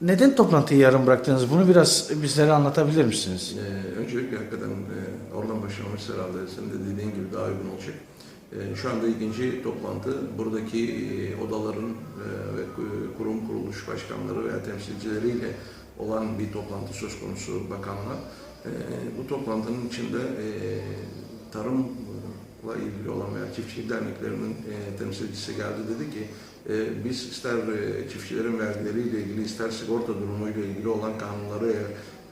Neden toplantıyı yarım bıraktınız? Bunu biraz bizlere anlatabilir misiniz? Ee, öncelikle hakikaten e, oradan başlamış herhalde senin de dediğin gibi daha uygun olacak. E, şu anda ikinci toplantı buradaki e, odaların e, ve ku- kurum kuruluş başkanları veya temsilcileriyle olan bir toplantı söz konusu bakanla. E, bu toplantının içinde e, tarımla ilgili olan veya çiftçilik derneklerinin e, temsilcisi geldi dedi ki e, biz ister e, çiftçilerin vergileriyle ilgili ister sigorta durumuyla ilgili olan kanunları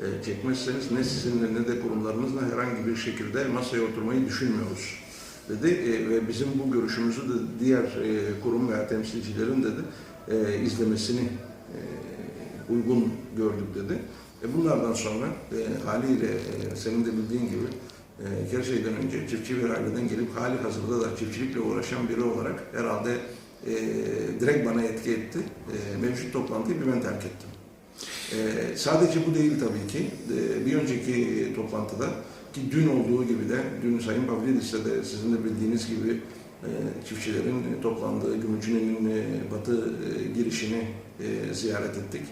e, çekmezseniz ne sizinle ne de kurumlarınızla herhangi bir şekilde masaya oturmayı düşünmüyoruz dedi E, ve bizim bu görüşümüzü de diğer e, kurum veya temsilcilerin dedi e, izlemesini e, uygun gördük dedi. E, bunlardan sonra e, haliyle e, senin de bildiğin gibi e, her şeyden önce çiftçi bir aileden gelip hali hazırda da çiftçilikle uğraşan biri olarak herhalde e, direkt bana etki etti. E, mevcut toplantıyı bir ben terk ettim. Ee, sadece bu değil tabii ki. Ee, bir önceki toplantıda ki dün olduğu gibi de dün Sayın Pavlidis'te de sizin de bildiğiniz gibi e, çiftçilerin toplandığı Gümüşhane'nin e, batı e, girişini e, ziyaret ettik.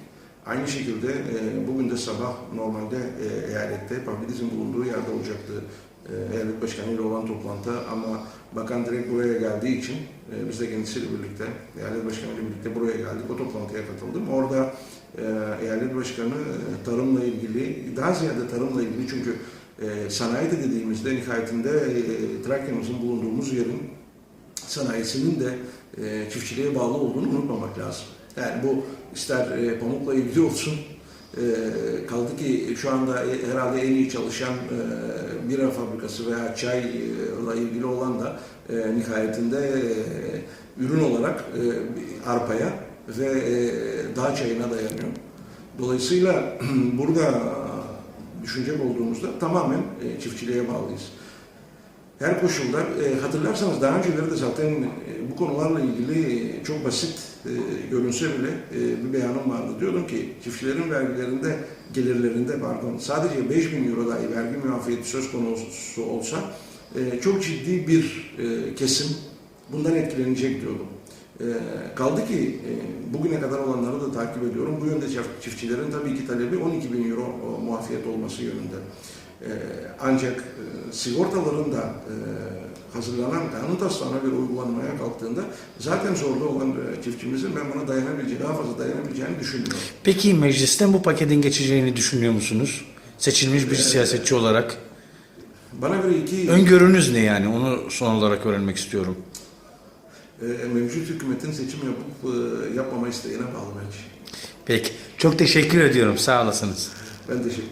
Aynı şekilde e, bugün de sabah normalde e, eyalette Pavlidis'in bulunduğu yerde olacaktı e, eyalet başkanı ile olan toplantı ama bakan direkt buraya geldiği için e, biz de kendisiyle birlikte, eyalet başkanı ile birlikte buraya geldik. O toplantıya katıldım. Orada e, eyalet başkanı e, tarımla ilgili, daha ziyade tarımla ilgili çünkü e, sanayi de dediğimizde nihayetinde e, Trakya'mızın bulunduğumuz yerin sanayisinin de e, çiftçiliğe bağlı olduğunu unutmamak lazım. Yani bu ister e, pamukla ilgili olsun, e, kaldı ki şu anda e, herhalde en iyi çalışan e, bira fabrikası veya çayla ilgili olan da e, nihayetinde e, ürün olarak e, arpaya ve e, dağ çayına dayanıyor. Dolayısıyla burada düşünecek olduğumuzda tamamen e, çiftçiliğe bağlıyız. Her koşulda e, hatırlarsanız daha önceleri de zaten e, bu konularla ilgili e, çok basit e, görünse bile e, bir beyanım vardı. Diyordum ki çiftçilerin vergilerinde, gelirlerinde pardon sadece 5 bin euro dahi vergi muafiyeti söz konusu olsa e, çok ciddi bir e, kesim bundan etkilenecek diyordum. E, kaldı ki e, bugüne kadar olanları da takip ediyorum. Bu yönde çift- çiftçilerin tabii ki talebi 12 bin euro o, muafiyet olması yönünde. E, ancak e, sigortaların da e, hazırlanan kanun taslağına göre uygulanmaya kalktığında zaten zorda olan e, çiftçimizin ben buna dayanabileceği, daha fazla dayanabileceğini düşünmüyorum. Peki meclisten bu paketin geçeceğini düşünüyor musunuz? Seçilmiş bir siyasetçi olarak. Bana göre iki Öngörünüz ne yani? Onu son olarak öğrenmek istiyorum. e, mevcut hükümetin seçim yapıp e, yapmama isteğine bağlı bence. Peki. Çok teşekkür ediyorum. Sağ olasınız. Ben teşekkür ederim.